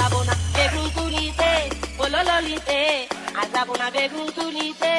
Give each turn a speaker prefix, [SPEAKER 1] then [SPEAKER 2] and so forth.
[SPEAKER 1] যাব না বেগুন তুলিতে ও ললিতে আর যাব না বেগুন তুলিতে।